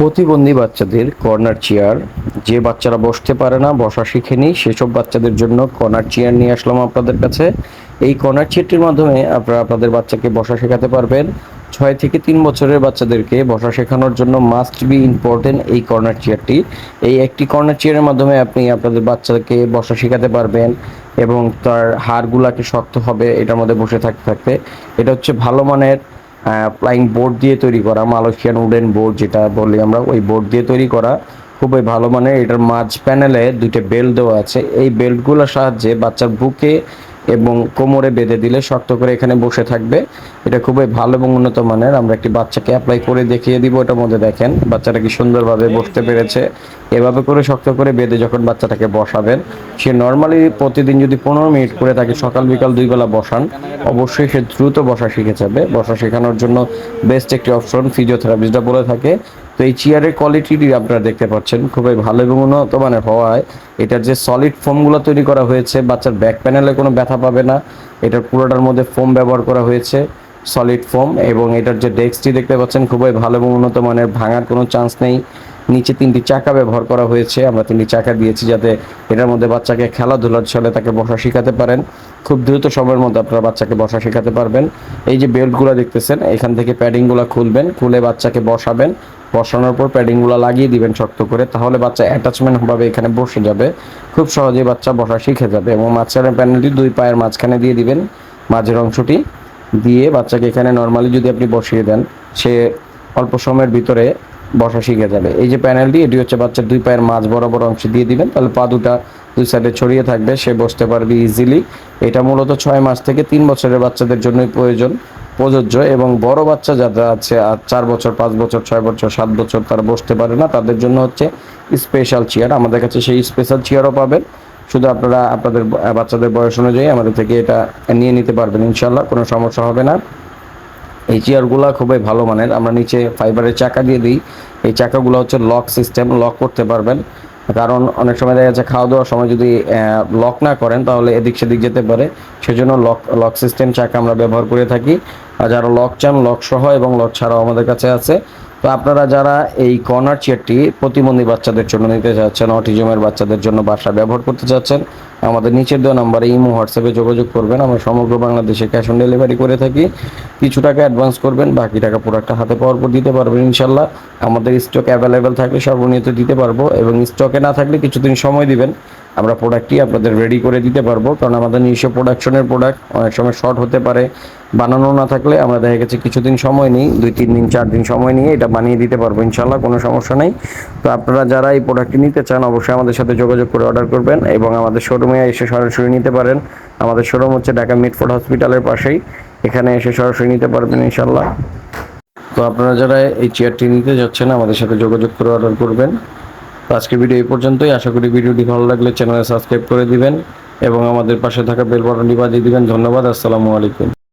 প্রতিবন্ধী বাচ্চাদের corner chair. যে বাচ্চারা বসতে পারে না, বসা শিখেনি সেসব বাচ্চাদের জন্য কর্নার চেয়ার নিয়ে আসলাম আপনাদের কাছে। এই কর্নার চেয়ারটির মাধ্যমে আপনারা আপনাদের বাচ্চাকে বসা শেখাতে পারবেন। ছয় থেকে তিন বছরের বাচ্চাদেরকে বসা শেখানোর জন্য মাস্ট বি ইম্পর্টেন্ট এই কর্নার চেয়ারটি। এই একটি কর্নার চেয়ারের মাধ্যমে আপনি আপনাদের বাচ্চাকে বসা শেখাতে পারবেন এবং তার হাড়গুলাকে শক্ত হবে, এটার মধ্যে বসে থাকতে থাকতে। এটা হচ্ছে ভালো মানের ফ্লাইং বোর্ড দিয়ে তৈরি করা মালয়েশিয়ান উডেন বোর্ড যেটা বলি আমরা, ওই বোর্ড দিয়ে তৈরি করা খুবই ভালো মানের। এটার মাঝ প্যানেলে দুইটা বেল্ট দেওয়া আছে। এই বেল্টগুলোর সাহায্যে বাচ্চার বুকে এবং কোমরে বেঁধে দিলে শক্ত করে এখানে বসে থাকবে। এটা খুবই ভালো এবং উন্নত মানের। আমরা একটি বাচ্চাকে অ্যাপ্লাই করে দেখিয়ে দিব ওটার মধ্যে, দেখেন। বাচ্চাটা কি সুন্দরভাবে বসতে পেরেছে। এভাবে করে শক্ত করে বেঁধে যখন বাচ্চাটাকে বসাবেন, সে নর্মালি প্রতিদিন যদি পনেরো মিনিট করে তাকে সকাল, বিকাল দুই বেলা বসান, অবশ্যই সে দ্রুত বসা শিখে যাবে। বসা শেখানোর জন্য বেস্ট একটি অপশন ফিজিওথেরাপিস্টরা বলে থাকে। তো এই চেয়ারের কোয়ালিটিটি আপনারা দেখতে পাচ্ছেন, খুবই ভালো এবং উন্নত মানের হওয়ায়। এটার যে সলিড ফোমগুলো তৈরি করা হয়েছে, বাচ্চার ব্যাক প্যানেলে কোনো ব্যথা পাবে না। এটার পুরোটার মধ্যে ফোম ব্যবহার করা হয়েছে সলিড ফোম এবং এটার যে ডেস্কটি দেখতে পাচ্ছেন, খুবই ভালো এবং উন্নত মানের, ভাঙার কোনো চান্স নেই। নিচে তিনটি চাকা ব্যবহার করা হয়েছে, আমরা তিনটি চাকা দিয়েছি যাতে এটার মধ্যে বাচ্চাকে খেলাধুলার ছলে তাকে বসা শেখাতে পারেন। খুব দ্রুত সময়ের মধ্যে আপনারা বাচ্চাকে বসা শেখাতে পারবেন। এই যে বেল্টগুলো দেখতেছেন, এখান থেকে প্যাডিংগুলো খুলবেন, খুলে বাচ্চাকে বসাবেন। বসানোর পর প্যাডিংগুলো লাগিয়ে দিবেন শক্ত করে, তাহলে বাচ্চা অ্যাটাচমেন্ট ভাবে এখানে বসে যাবে। খুব সহজেই বাচ্চা বসা শিখে যাবে এবং মাঝখানে প্যানেলটি দুই পায়ের মাঝখানে দিয়ে দিবেন, মাঝের অংশটি। দিয়ে বাচ্চাকে এখানে নর্মালি যদি আপনি বসিয়ে দেন, সে অল্প সময়ের ভিতরে বসা শিখে যাবে। এই যে প্যানেলটি এটি হচ্ছে বাচ্চার দুই পায়ের মাঝ বরাবর অংশে দিয়ে দিবেন, তাহলে পা দুটা দুই সাইডে ছড়িয়ে থাকবে, সে বসতে পারবে ইজিলি এটা মূলত ছয় মাস থেকে তিন বছরের বাচ্চাদের জন্যই প্রয়োজন। প্রযোজ্য এবং বড় বাচ্চা যারা আছে, আর চার বছর, পাঁচ বছর, ছয় বছর, সাত বছর তারা বসতে পারে না, তাদের জন্য হচ্ছে স্পেশাল চেয়ার আমাদের কাছে সেই স্পেশাল চেয়ারও পাবেন। শুধু আপনারা আপনাদের বাচ্চাদের বয়স অনুযায়ী আমাদের থেকে এটা নিয়ে নিতে পারবেন ইনশাল্লাহ কোনো সমস্যা হবে না। এই চেয়ারগুলো খুবই ভালো মানের। আমরা নিচে ফাইবারের চাকা দিয়ে দিই। এই চাকাগুলো হচ্ছে লক সিস্টেম লক করতে পারবেন। কারণ অনেক সময় দেখা যাচ্ছে খাওয়া দাওয়ার সময় যদি লক না করেন তাহলে এদিক সেদিক যেতে পারে। সেজন্য লক লক সিস্টেম চাকা আমরা ব্যবহার করে থাকি। আর যারা লক চান লক সহ এবং লক ছাড়াও আমাদের কাছে আছে। তো আপনারা যারা এই কর্নার চেয়ারটি প্রতিবন্ধী বাচ্চাদের জন্য নিতে চাচ্ছেন অটিজমের বাচ্চাদের জন্য বাসা ব্যবহার করতে চাচ্ছেন আমাদের নিচের দেওয়া নাম্বারে ইমো হোয়াটসঅ্যাপে যোগাযোগ করবেন। আমরা সমগ্র বাংলাদেশে ক্যাশ অন ডেলিভারি করে থাকি। কিছু টাকা অ্যাডভান্স করবেন, বাকি টাকা প্রোডাক্টটা হাতে পাওয়ার পর দিতে পারবেন ইনশাল্লাহ আমাদের স্টক অ্যাভেলেবেল থাকলে সর্বনিয়ত দিতে পারব এবং স্টকে না থাকলে কিছুদিন সময় দিবেন। আমরা প্রোডাক্টটি আপনাদের রেডি করে দিতে পারব। কারণ আমাদের নিজস্ব প্রোডাকশনের প্রোডাক্ট অনেক সময় শর্ট হতে পারে। বানানো না থাকলে আমরা দেখা গেছে কিছুদিন সময় নিই, দুই, তিন দিন, চার দিন সময় নিয়ে এটা বানিয়ে দিতে পারব ইনশাল্লাহ কোনো সমস্যা নেই। তো আপনারা যারা এই প্রোডাক্টটি নিতে চান, অবশ্যই আমাদের সাথে যোগাযোগ করে অর্ডার করবেন এবং আমাদের শোরুমে এসে সরাসরি নিতে পারেন। আমাদের শোরুম হচ্ছে ঢাকা মিটফোর্ড হসপিটালের পাশেই, এখানে এসে সরাসরি নিতে পারবেন ইনশাল্লাহ তো আপনারা যারা এই চেয়ারটি নিতে যাচ্ছেন, আমাদের সাথে যোগাযোগ করে অর্ডার করবেন। তো আজকের ভিডিও এই পর্যন্তই, আশা করি ভিডিওটি ভালো লাগলে চ্যানেলে সাবস্ক্রাইব করে দিবেন এবং আমাদের পাশে থাকা বেল বাটনটি বাজিয়ে দিবেন। ধন্যবাদ, আসসালামু আলাইকুম।